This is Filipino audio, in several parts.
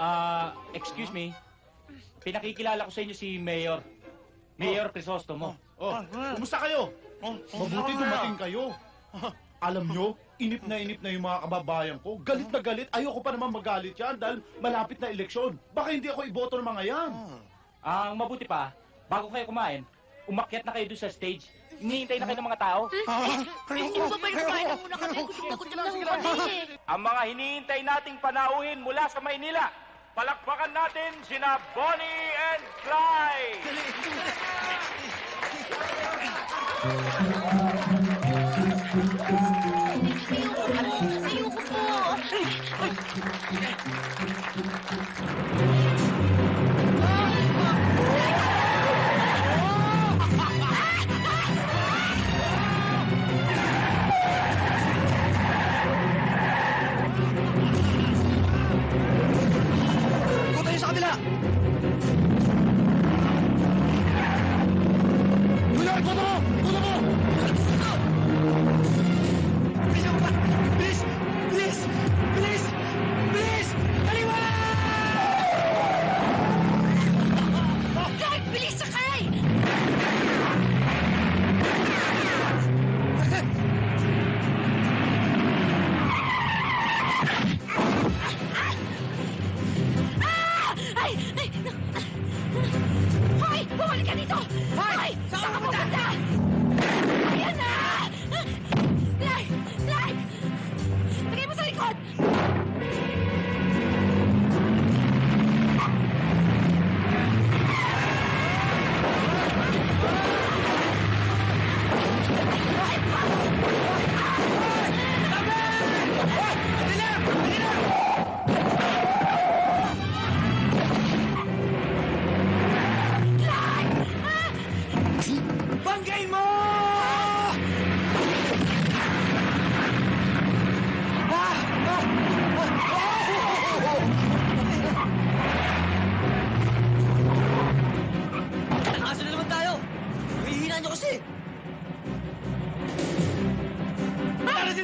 Ah, excuse me. Pinakikilala ko sa inyo si Mayor. Mayor Crisostomo. Oh, kumusta kayo? Mabuti dumating kayo. Alam nyo, inip na inip na yung mga kababayan ko. Galit na galit. Ayoko pa naman magalit yan dahil malapit na eleksyon. Baka hindi ako iboto ng mga yan. Ang mabuti pa, bago kayo kumain, umakyat na kayo doon sa stage. Hinihintay na kayo ng mga tao. Hindi mo ba pwede kumain na muna kami? Gusto ko gutom na eh. Ang mga hinihintay nating panauhin mula sa Maynila, palakpakan natin sina Bonnie and Clyde! Ayoko po.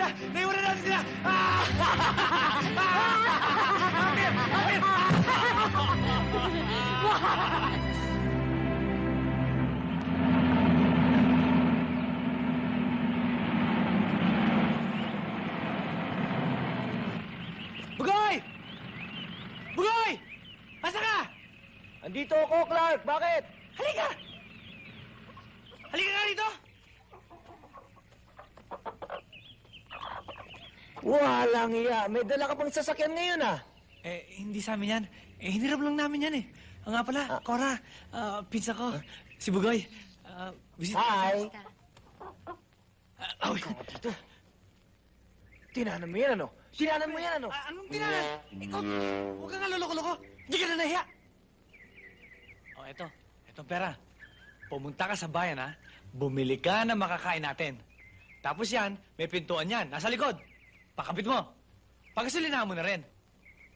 Sila! Naiwanan natin sila! Ah! Bugoy! Bugoy! Asa ka? Andito ako, Clark. Bakit? Halika nga dito! Walang iya. May dala ka pang sasakyan ngayon, ah. Eh, hindi sa amin yan. Eh, hiniram lang namin yan eh. Ah, nga pala, Ah. Cora, ah, pizza ko. Si Bugoy. Ah, visit. Hi. Ah, ay. Dito. Tinanan mo yan, ano? Tinanan mo yan, ano? Ah, anong tinanan? Ikaw, huwag ka nga loloko-loko. Hindi ka na nahiya. Oh, eto. Etong pera. Pumunta ka sa bayan, ha? Bumili ka ng makakain natin. Tapos yan, may pintuan yan. Nasa likod. Pakapit mo. Pagasolinahan mo na rin.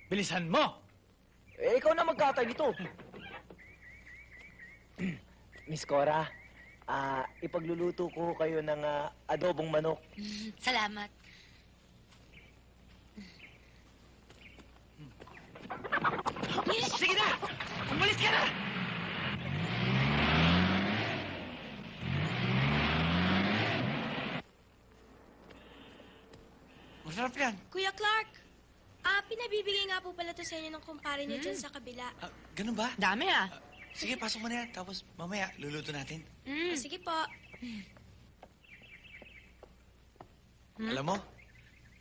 Bilisan mo! Eh, ikaw na magkatay dito. Miss Cora, ah, ipagluluto ko kayo ng ah, adobong manok. Salamat. Sige na! Umalis ka na! Masarap yan. Kuya Clark, ah, pinabibigay nga po pala to sa inyo ng kumpare niyo dyan sa kabila. Ah, ganun ba? Dami ah. Sige, pasok mo na yan. Tapos mamaya, luluto natin. Ah, sige po. Alam mo,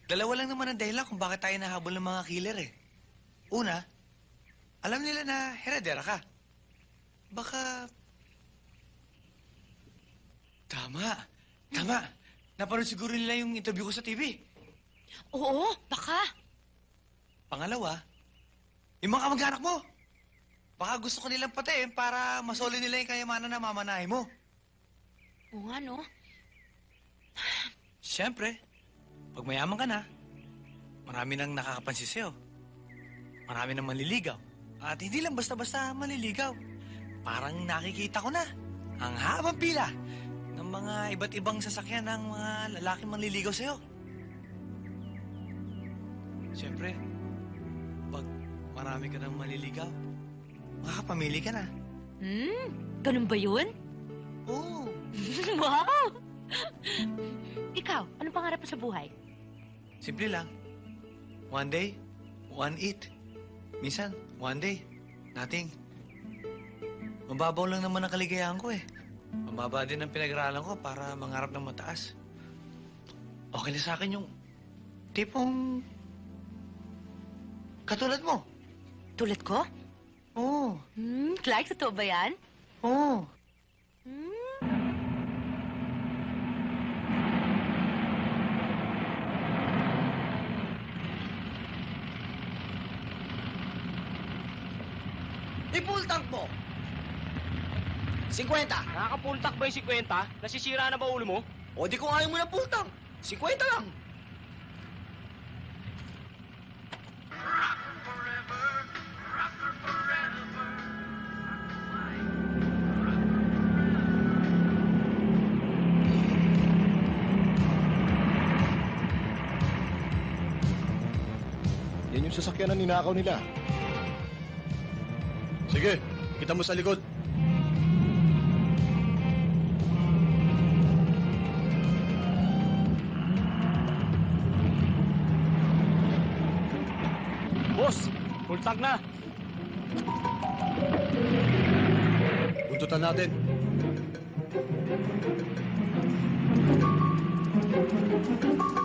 dalawa lang naman ang dahilan kung bakit tayo nahabol ng mga killer eh. Una, alam nila na heredera ka. Baka... Tama. Tama. Napanood siguro nila yung interview ko sa TV. Oo, baka. Pangalawa, yung mga kamag-anak mo. Baka gusto ko nilang patayin para masoli nila yung kayamanan na mamanahe mo. Oo nga no. Siyempre, pag mayaman ka na, marami nang nakakapansin sa'yo. Marami nang manliligaw. At hindi lang basta-basta manliligaw. Parang nakikita ko na ang habang pila ng mga iba't ibang sasakyan ng mga lalaking manliligaw sa'yo. Siyempre, pag marami ka nang maliligaw. Makakapamili ka na. Hmm? Ganun ba yun? Oo. wow! Ikaw, anong pangarap mo sa buhay? Simple lang. One day, one eat. Minsan, one day, nothing. Mababaw lang naman ang kaligayahan ko eh. Mababa din ang pinag-aralan ko para mangarap ng mataas. Okay na sa akin yung tipong katulad mo. Tulad ko? Oo, Hmm, Clark, totoo ba yan? oo. Hmm? Ipultang mo! 50! Nakakapultak ba yung 50? Nasisira na ba ulo mo? O di kung ayaw mo ng pultang, 50 lang! Yan yung sasakyan na ninakaw nila. Sige, kita mo sa likod. Pultak na. Buntutan natin. Oh,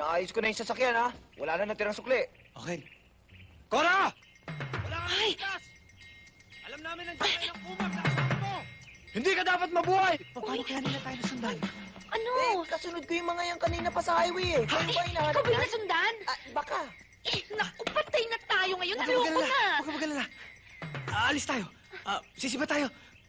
pinaayos ko na yung sasakyan ha. Wala na natirang sukli. Okay. Cora! Wala ka Ay! Alam namin nandiyan kayo ng kumag na kasama mo! Hindi ka dapat mabuhay! Paano kaya nila tayo nasundan? Ano? Eh, kasunod ko yung mga yan kanina pa sa highway eh. Kayo ba hinahanap Ikaw ba yung yan? nasundan? Ah, baka. Eh, naku, patay na tayo ngayon. Huwag ka magalala. na. Huwag ka magalala. Ah, alis tayo. Ah, sisiba tayo.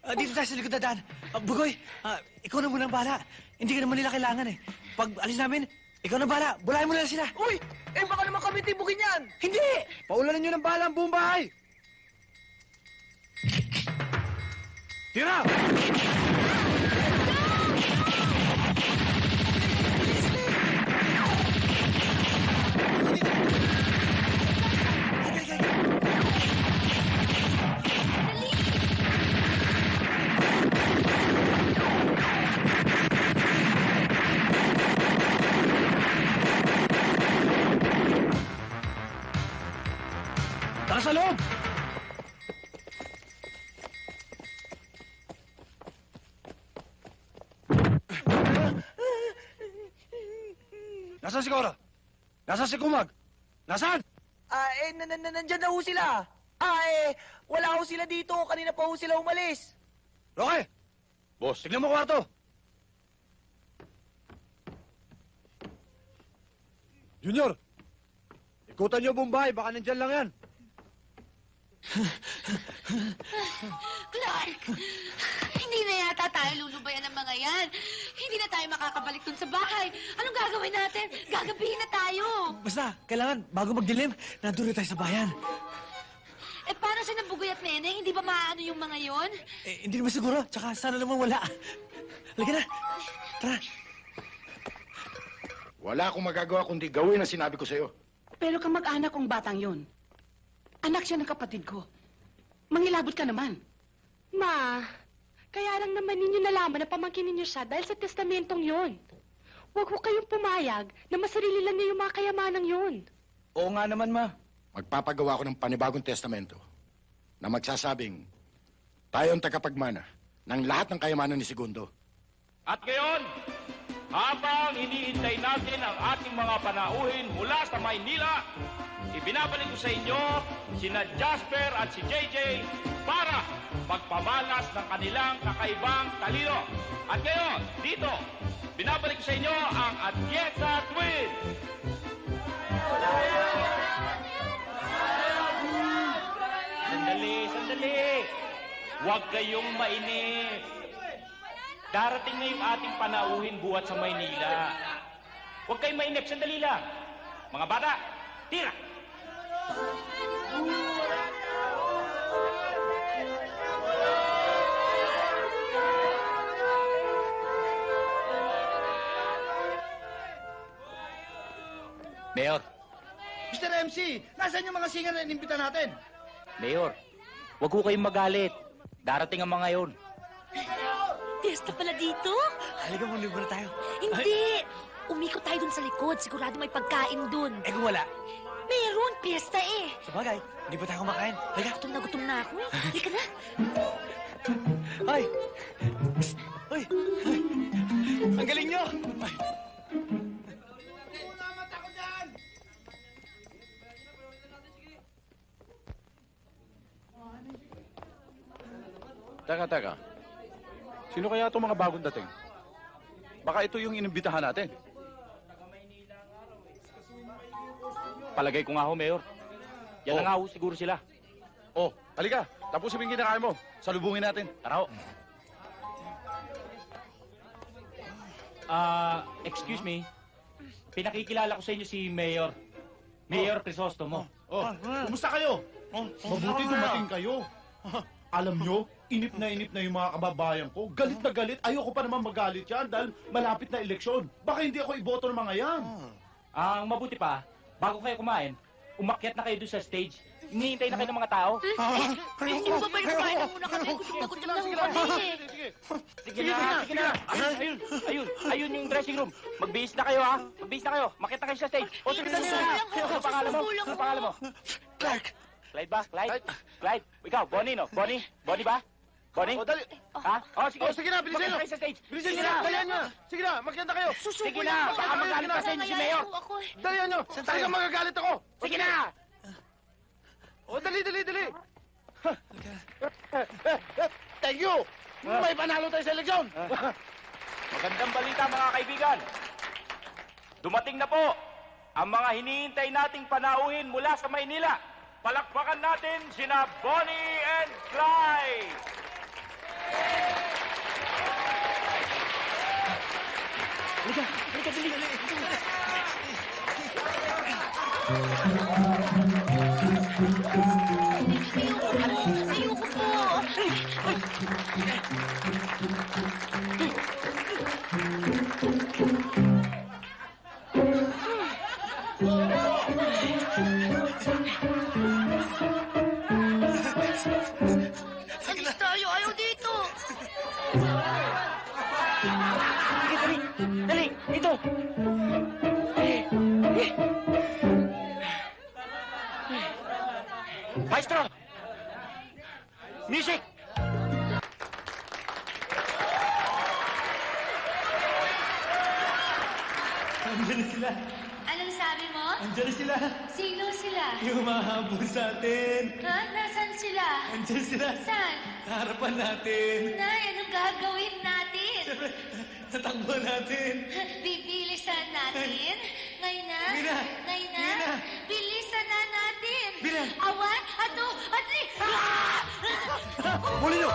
Ah, dito tayo sa likod na daan. Ah, Bugoy, ah, ikaw na muna ang bahala. Hindi ka naman nila kailangan eh. Pag alis namin, ikaw na bahala. Bulayan mo na sila. Uy! Eh, baka naman kami tibugin yan! Hindi! Paulanan nyo ng bala ang buong bahay! Tira! Okay, Nasaan si Cora? Nasaan si Kumag? Nasaan? Ah, eh, nan nan nandyan na ho sila. Ah, eh, wala ho sila dito. Kanina pa ho sila umalis. Roque! Boss, Tignan mo kwarto! Junior! Ikutan niyo Bombay, baka nandyan lang yan. Clark! Hindi na tayo lulubayan ng mga yan. Hindi na tayo makakabalik dun sa bahay. Anong gagawin natin? Gagabihin na tayo. Basta, kailangan, bago magdilim, nandun na tayo sa bayan. Eh, paano sa nabugoy at neneng? Hindi ba maano yung mga yon? Eh, hindi naman siguro. Tsaka sana naman wala. Halika na. Tara. Wala akong magagawa kundi gawin ang sinabi ko sa'yo. Pero kamag-anak kong batang yon. Anak siya ng kapatid ko. Mangilabot ka naman. Ma, kaya lang naman ninyo nalaman na pamangkin ninyo siya dahil sa testamentong yon. Huwag ho kayong pumayag na masarili lang niyo yung mga kayamanang yon. Oo nga naman, ma. Magpapagawa ko ng panibagong testamento na magsasabing tayo ang tagapagmana ng lahat ng kayamanan ni Segundo. At ngayon, habang iniintay natin ang ating mga panauhin mula sa Maynila, ibinabalik ko sa inyo sina Jasper at si JJ para magpamalas ng kanilang kakaibang talino. At ngayon, dito, binabalik sa inyo ang Atiesa Twins. Sandali, sandali. Huwag kayong mainip. Darating na yung ating panauhin buhat sa Maynila. Huwag kayong mainip, sandali lang. Mga bata, tira! Mayor, Mr. MC, nasaan yung mga singer na inimbita natin? Mayor, huwag ko kayong magalit. Darating ang mga yon. Piyesta pala dito? Halika muna muna tayo. Hindi! Umikot tayo dun sa likod. Sigurado may pagkain dun. Eh kung wala, Meron, piyesta eh. sa bagay, hindi pa tayo kumakain. Halika. Gutom na gutom na ako eh. Halika na. Ay! Psst! Uy! Uy! Ang galing nyo! Ay. Teka, teka. Sino kaya itong mga bagong dating? Baka ito yung inimbitahan natin. Palagay ko nga ho, Mayor. Yan Oh. na nga ho siguro sila. Oh, halika. Tapos yung kinakain mo. Salubungin natin. Tara ho. Ah, excuse me. Pinakikilala ko sa inyo si Mayor. Mayor Crisostomo. Oh, kumusta kayo? Mabuti dumating kayo. Alam nyo, inip na inip na yung mga kababayan ko. Galit na galit. Ayoko pa naman magalit yan dahil malapit na eleksyon. Baka hindi ako iboto ng mga yan. Ang mabuti pa, bago kayo kumain, umakyat na kayo doon sa stage. Hinihintay na kayo ng mga tao. Hindi mo ba kumain na muna kami? Gutom na gutom na eh. Sige na, sige na. Ayun, ayun, ayun, ayun yung dressing room. Magbihis na kayo ha. Magbihis na kayo. Makyat na kayo sa stage. O sige na nila. Ano pangalan mo? Ano pangalan mo? Clark! Clyde ba? Clyde? Clyde? Ikaw, Bonnie no? Bonnie? Bonnie ba? Bonnie? Oh, dali. Ha? O sige. Oh, sige na, bilisan nyo. sa stage. Bilisan Sige nyo. Dalihan nyo. Sige na, magkanta kayo. Susubo Sige na, baka magalit pa sa inyo si Mayor. Eh. Dalihan nyo. Talagang magagalit ako. Sige na! Oh, dali, dali, dali. Thank you. May panalo tayo sa eleksyon. Magandang balita mga kaibigan. Dumating na po ang mga hinihintay nating panauhin mula sa Maynila. Palakpakan natin sina Bonnie and Clyde. Halika! Halika, Maestro! Music! Andiyan na sila! Anong sabi mo? Andiyan na sila! Sino sila? Yung mahabol sa atin! Ha? Nasaan sila? Andiyan sila! Saan? Harapan natin! Nay, anong gagawin natin? Tatakbo natin! Bibilisan natin? Ngayon na? Ngayon na. Ngayon na? Ngayon na. Bilisan na natin! Bilan. Awan, ato, atli! Ah! Huli nyo.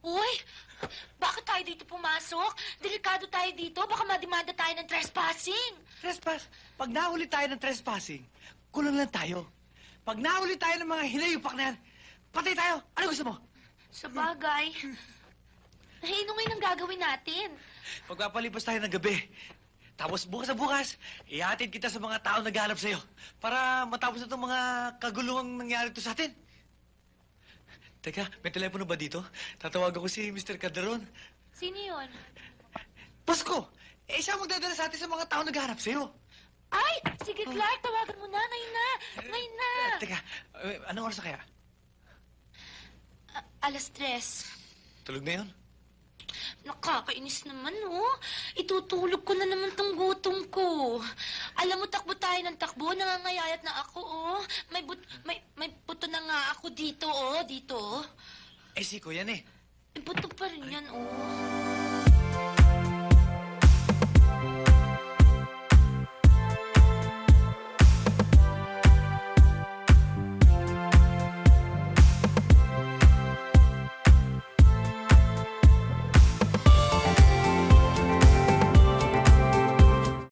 Uy! Bakit tayo dito pumasok? Delikado tayo dito. Baka madimanda tayo ng trespassing. Trespass! Pag nahuli tayo ng trespassing, kulong lang tayo. Pag nahuli tayo ng mga hinayupak na yan, patay tayo! Ano gusto mo? Sa bagay. Eh, ano ngayon ang gagawin natin? Magpapalipas tayo ng gabi. Tapos bukas na bukas, ihatid kita sa mga tao naghahanap sa'yo para matapos na itong mga kaguluhang nangyari to sa atin. Teka, may telepono ba dito? Tatawagan ko si Mr. Calderon. Sino yun? Pasko! Eh, siya ang magdadala sa atin sa mga tao naghahanap sa'yo. Ay! Sige, Clark, tawagan mo na. Ngayon na! Ngayon na! Eh, teka, eh, anong oras na kaya? A- alas tres. Tulog na yun? Nakakainis naman, oh. Itutulog ko na naman tong gutom ko. Alam mo, takbo tayo ng takbo. Nangangayayat na ako, oh. May, but, may, may na nga ako dito, oh. Dito, oh. Eh, si Kuya eh. May puto pa rin yan, oh.